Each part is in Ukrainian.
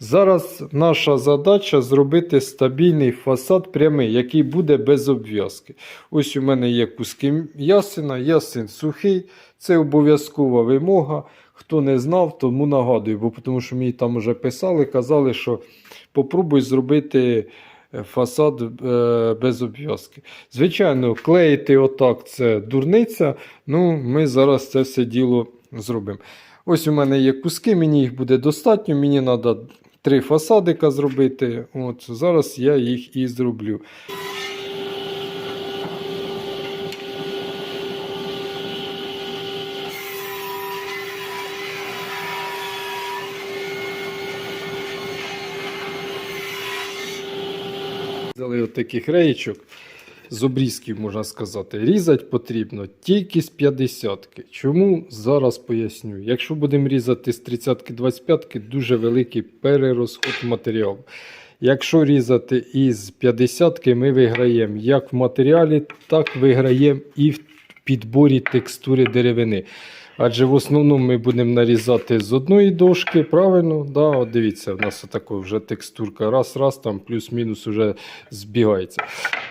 Зараз наша задача зробити стабільний фасад прямий, який буде без обв'язки. Ось у мене є куски ясена, ясен сухий. Це обов'язкова вимога. Хто не знав, тому нагадую, бо тому що мені там вже писали, казали, що попробуй зробити е, фасад е, без обв'язки. Звичайно, клеїти отак це дурниця. Ну, ми зараз це все діло зробимо. Ось у мене є куски, мені їх буде достатньо. Мені треба три фасадика зробити. От зараз я їх і зроблю. Взяли от таких реєчок з обрізків, можна сказати. Різати потрібно тільки з 50-ки. Чому? Зараз поясню. Якщо будемо різати з 30-ки 25-ки, дуже великий перерозход матеріалу. Якщо різати із 50-ки, ми виграємо як в матеріалі, так виграємо і в підборі текстури деревини. Адже в основному ми будемо нарізати з одної дошки, правильно? Да, от дивіться, у нас така вже текстурка. Раз, раз, там плюс-мінус вже збігається.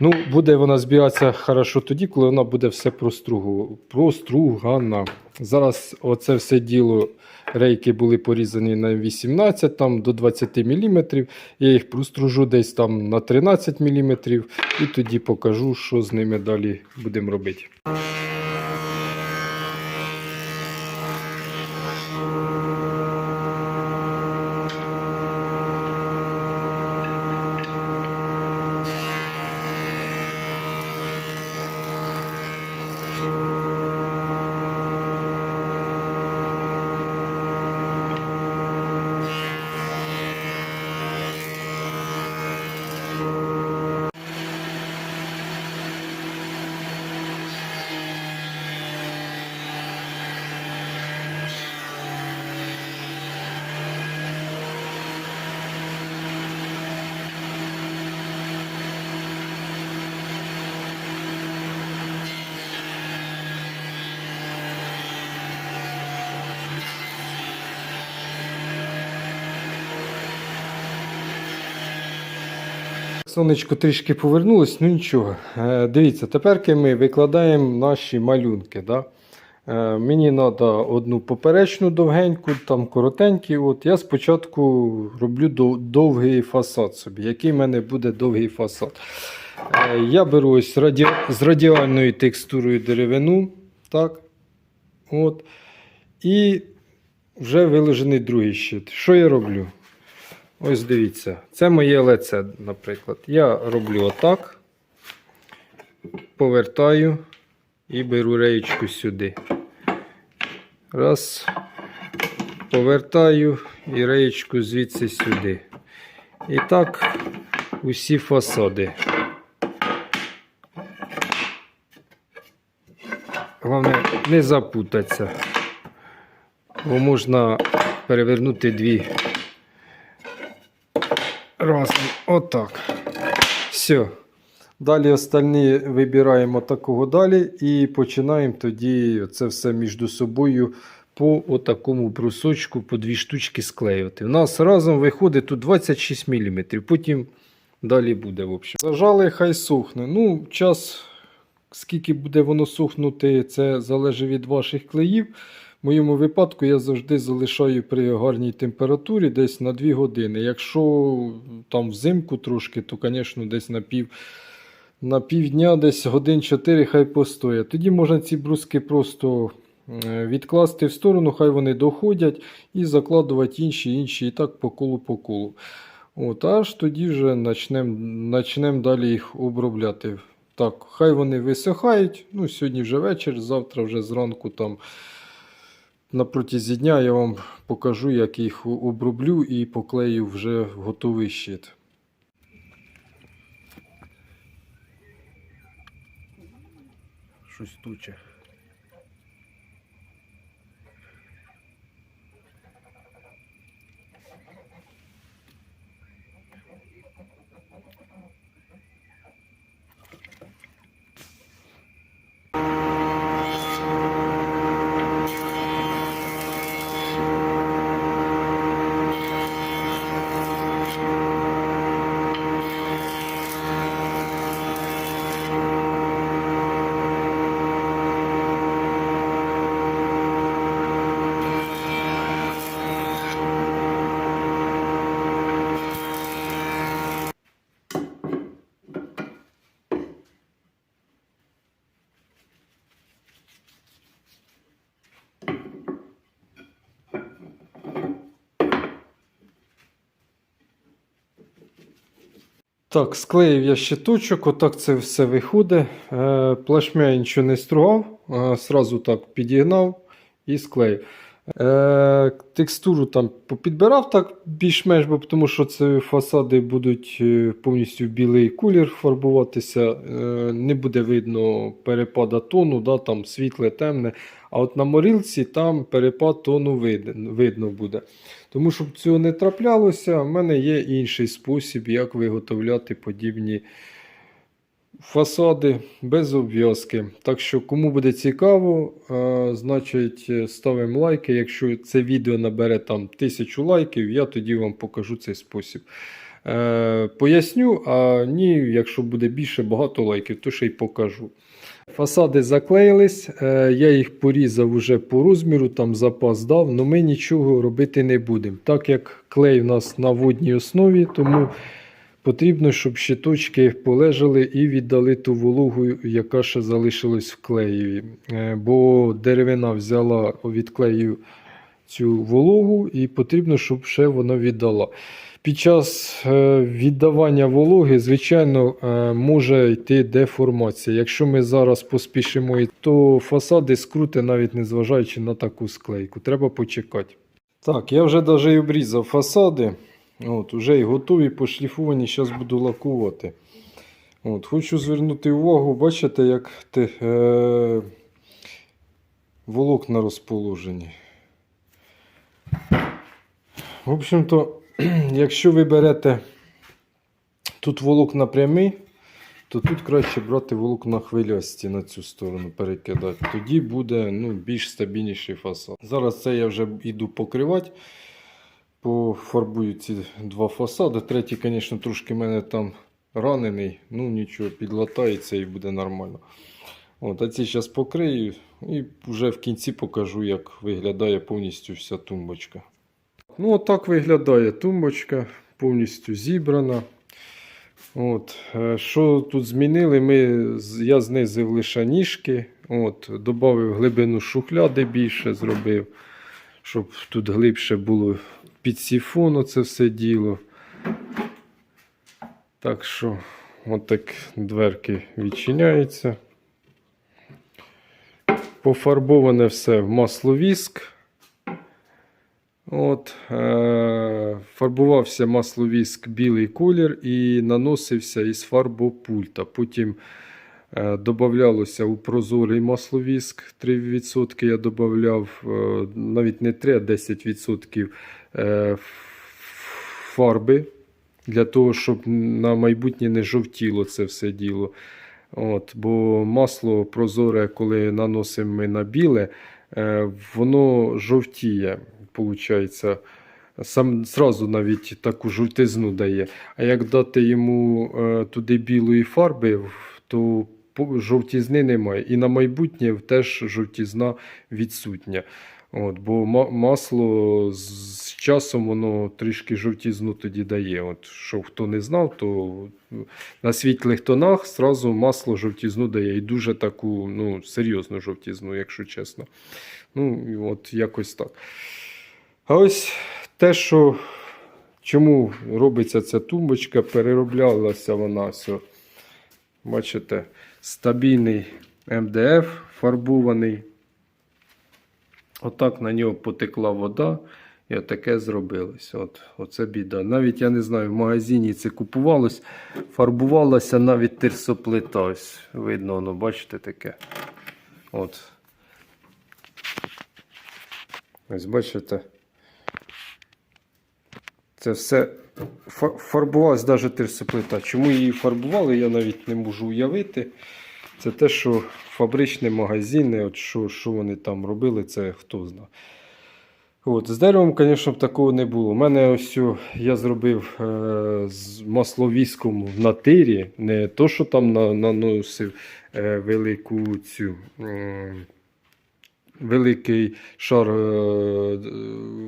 Ну, буде вона збігатися хорошо тоді, коли вона буде все простругана. Зараз оце все діло. Рейки були порізані на 18 там, до 20 мм. Я їх простружу десь там на 13 мм і тоді покажу, що з ними далі будемо робити. Сонечко трішки повернулось, ну нічого. Е, Дивіться, тепер ми викладаємо наші малюнки. Да? Е, Мені треба одну поперечну довгеньку, там коротенькі. От Я спочатку роблю дов- довгий фасад собі. Який в мене буде довгий фасад? Е, Я беру ось раді... з радіальною текстурою деревину. Так? От. І вже виложений другий щит. Що я роблю? Ось дивіться, це моє лице, наприклад. Я роблю отак, повертаю і беру реєчку сюди. Раз, повертаю і реєчку звідси сюди. І так усі фасади. Головне, не запутатися, бо можна перевернути дві Разом. Отак. Все. Далі остальні вибираємо такого далі і починаємо тоді це все між собою по отакому брусочку по дві штучки склеювати. У нас разом виходить тут 26 мм. Потім далі буде. в общем. Зажали, хай сохне. Ну, час, скільки буде воно сохнути, це залежить від ваших клеїв. В моєму випадку я завжди залишаю при гарній температурі десь на 2 години. Якщо там взимку трошки, то, звісно, десь на пів, на півдня, десь годин 4 хай постоять. Тоді можна ці бруски просто е, відкласти в сторону, хай вони доходять і закладувати інші, інші, і так по колу по колу. От, аж тоді вже почнемо далі їх обробляти. Так, хай вони висихають. Ну, сьогодні вже вечір, завтра вже зранку там на протязі дня я вам покажу, як їх оброблю і поклею вже готовий щит. Щось туче. Так, склеїв я щиточок, отак це все виходить. Е, плашмя я нічого не стругав, е, сразу так підігнав і склеїв. Е, текстуру там попідбирав так більш-менш, бо тому що це фасади будуть повністю білий колір фарбуватися. Не буде видно перепада тону, да, там світле, темне. А от на морілці там перепад тону видно буде. Тому щоб цього не траплялося, в мене є інший спосіб, як виготовляти подібні фасади без обв'язки. Так що, кому буде цікаво, значить ставимо лайки. Якщо це відео набере там тисячу лайків, я тоді вам покажу цей спосіб. Е, поясню, а ні, якщо буде більше багато лайків, то ще й покажу. Фасади заклеїлись, е, я їх порізав уже по розміру, там запас дав, але ми нічого робити не будемо. Так як клей у нас на водній основі, тому потрібно, щоб щиточки полежали і віддали ту вологу, яка ще залишилась в клеєві. Е, Бо деревина взяла від клею цю вологу, і потрібно, щоб ще вона віддала. Під час е, віддавання вологи, звичайно, е, може йти деформація. Якщо ми зараз поспішимо, то фасади скрути, навіть не зважаючи на таку склейку. Треба почекати. Так, я вже навіть обрізав фасади. От, Уже і готові, пошліфовані, зараз буду лакувати. От, Хочу звернути увагу, бачите, як те, е, волокна розположені. В общем-то, якщо ви берете тут волокна прямі, то тут краще брати волокна хвилясті на цю сторону перекидати. Тоді буде ну, більш стабільніший фасад. Зараз це я вже йду покривати. Пофарбую ці два фасади. Третій, звісно, трошки в мене там ранений. Ну нічого, підлатається і буде нормально. От, а ці зараз покрию і вже в кінці покажу, як виглядає повністю вся тумбочка. Ну, отак виглядає тумбочка, повністю зібрана. От, е, що тут змінили? Ми, я знизив лише ніжки, от, додав глибину шухляди більше зробив, щоб тут глибше було під сіфон це все діло. Так що, отак дверки відчиняються. Пофарбоване все в масловіск. От, е, фарбувався масловіск білий колір і наносився із фарбопульта. Потім е, додавалося у прозорий масловіск 3%. Я додавав е, навіть не 3, а 10% е, фарби для того, щоб на майбутнє не жовтіло це все діло. От, бо масло прозоре, коли наносимо ми на біле, воно жовтіє, виходить. Сам Сразу навіть таку жовтизну дає. А як дати йому е, туди білої фарби, то жовтізни немає. І на майбутнє теж жовтізна відсутня. От, бо масло з часом воно трішки жовтізну тоді дає. От, що хто не знав, то на світлих тонах зразу масло жовтізну дає. І дуже таку ну, серйозну жовтізну, якщо чесно. Ну, от якось так. А ось те, що чому робиться ця тумбочка, перероблялася вона все. Бачите, стабільний МДФ фарбований. Отак на нього потекла вода. І отаке зробилось. От, оце біда. Навіть я не знаю, в магазині це купувалось, фарбувалася навіть терсоплита. Ось видно, воно, бачите таке. От. Ось бачите. Це все фа- фарбувалась навіть терсоплита. Чому її фарбували, я навіть не можу уявити. Це те, що фабричні магазини, от що, що вони там робили, це хто знає. От, з деревом, звісно, б такого не було. У мене ось я зробив е, з масловіском в натирі, не то, що там на, наносив е, велику цю м, великий шар е,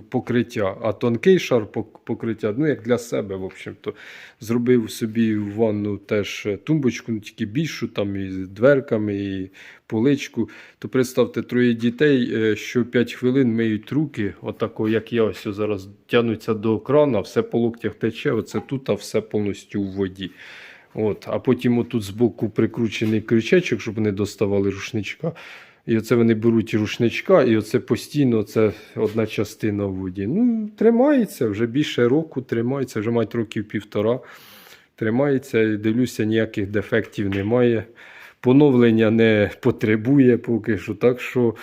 покриття, а тонкий шар покриття, ну як для себе, в общем-то. Зробив собі в ванну теж тумбочку, ну, тільки більшу, там і дверками, і поличку. То представте, троє дітей, е, що 5 хвилин миють руки, отако, як я ось зараз тягнуться до крана, все по локтях тече, оце тут, а все повністю в воді. От, а потім отут збоку прикручений крючечок, щоб вони доставали рушничка. І оце вони беруть рушничка, і оце постійно це одна частина в воді. Ну, тримається, вже більше року тримається, вже мають років півтора. Тримається і дивлюся, ніяких дефектів немає. Поновлення не потребує поки що. Так що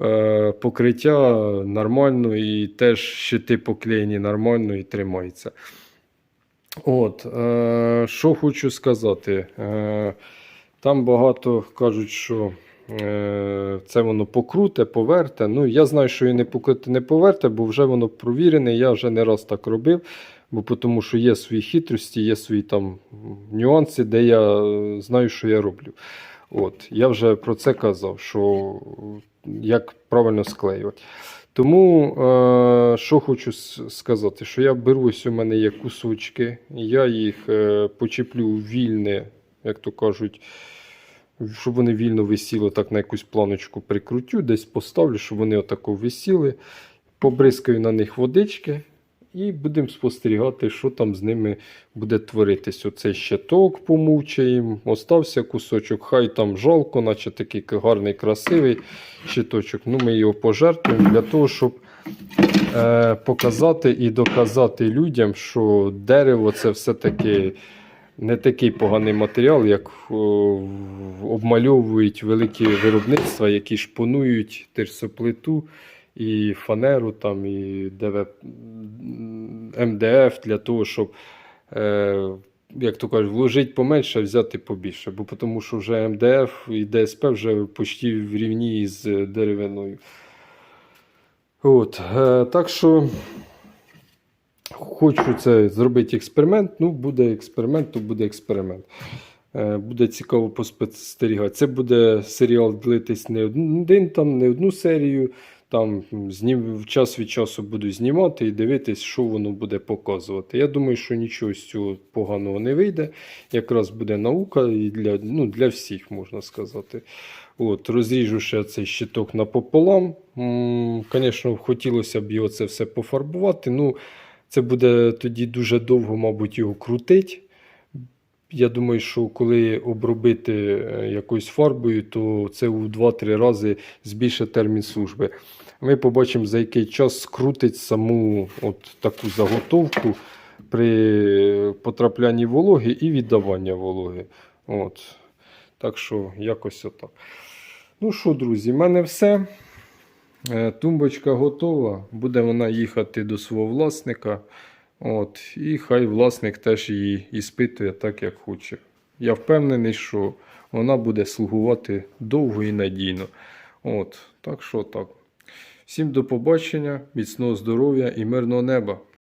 е, покриття нормально і теж щити поклеєні нормально і тримається. От, е, що хочу сказати. Е, там багато кажуть, що це воно покруте, поверте. Ну, я знаю, що і не покруте, не поверте, бо вже воно провірене. Я вже не раз так робив, бо тому що є свої хитрості, є свої там нюанси, де я е, знаю, що я роблю. От, я вже про це казав, що е, як правильно склеювати. Тому е, що хочу сказати, що я беру, ось у мене є кусочки, я їх е, почеплю вільне, як то кажуть, щоб вони вільно висіли, так на якусь планочку прикрутю, десь поставлю, щоб вони отако висіли, побризкаю на них водички і будемо спостерігати, що там з ними буде творитись. Оцей щиток помучаємо, остався кусочок, хай там жалко, наче такий гарний, красивий щиточок. Ну, ми його пожертвуємо для того, щоб е, показати і доказати людям, що дерево це все-таки не такий поганий матеріал, як обмальовують великі виробництва, які шпонують терсоплиту і фанеру, там, і ДВ, МДФ для того, щоб. Е, як то кажуть, вложити поменше, а взяти побільше. Бо тому що вже МДФ і ДСП вже почти в рівні з деревиною. От, е, так що хочу це зробити експеримент. Ну, буде експеримент, то буде експеримент. Е, Буде цікаво поспостерігати. Це буде серіал длитись не один, там, не одну серію. Там знім, час від часу буду знімати і дивитись, що воно буде показувати. Я думаю, що нічого з цього поганого не вийде. Якраз буде наука і для, ну, для всіх, можна сказати. От, розріжу ще цей щиток напополам. Звісно, хотілося б його це все пофарбувати. Ну, це буде тоді дуже довго, мабуть, його крутить. Я думаю, що коли обробити е, якоюсь фарбою, то це у 2-3 рази збільшить термін служби. Ми побачимо, за який час скрутить саму от таку заготовку при потраплянні вологи і віддаванні вологи. От. Так що, якось отак. Ну що, друзі, в мене все. Е, Тумбочка готова. Буде вона їхати до свого власника. От, і хай власник теж її іспитує так, як хоче. Я впевнений, що вона буде слугувати довго і надійно. От, так що так. Всім до побачення, міцного здоров'я і мирного неба.